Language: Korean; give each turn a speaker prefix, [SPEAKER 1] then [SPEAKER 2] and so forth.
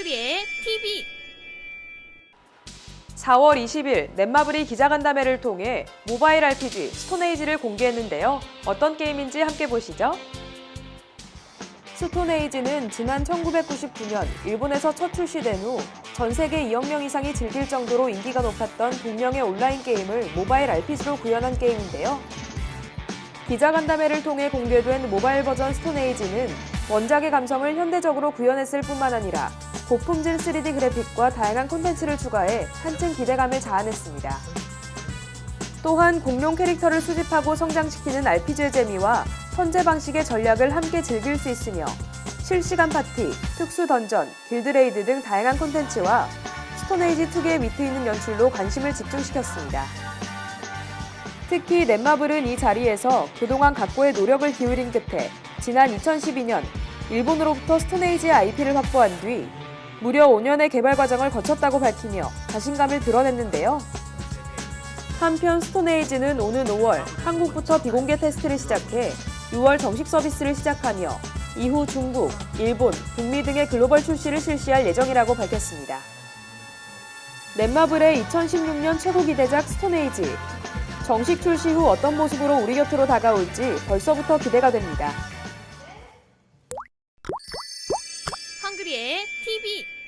[SPEAKER 1] 싱그리의 TV 4월 20일 넷마블이 기자간담회를 통해 모바일 RPG 스톤에이지를 공개했는데요. 어떤 게임인지 함께 보시죠. 스톤에이지는 지난 1999년 일본에서 첫 출시된 후 전 세계 2억 명 이상이 즐길 정도로 인기가 높았던 분명의 온라인 게임을 모바일 RPG로 구현한 게임인데요. 기자간담회를 통해 공개된 모바일 버전 스톤에이지는 원작의 감성을 현대적으로 구현했을 뿐만 아니라 고품질 3D 그래픽과 다양한 콘텐츠를 추가해 한층 기대감을 자아냈습니다. 또한 공룡 캐릭터를 수집하고 성장시키는 RPG의 재미와 현재 방식의 전략을 함께 즐길 수 있으며 실시간 파티, 특수 던전, 길드레이드 등 다양한 콘텐츠와 스톤에이지 특유의 위트 있는 연출로 관심을 집중시켰습니다. 특히 넷마블은 이 자리에서 그동안 각고의 노력을 기울인 끝에 지난 2012년 일본으로부터 스톤에이지의 IP를 확보한 뒤 무려 5년의 개발 과정을 거쳤다고 밝히며 자신감을 드러냈는데요. 한편 스톤에이지는 오는 5월 한국부터 비공개 테스트를 시작해 6월 정식 서비스를 시작하며 이후 중국, 일본, 북미 등의 글로벌 출시를 실시할 예정이라고 밝혔습니다. 넷마블의 2016년 최고 기대작 스톤에이지. 정식 출시 후 어떤 모습으로 우리 곁으로 다가올지 벌써부터 기대가 됩니다.
[SPEAKER 2] TV의 TV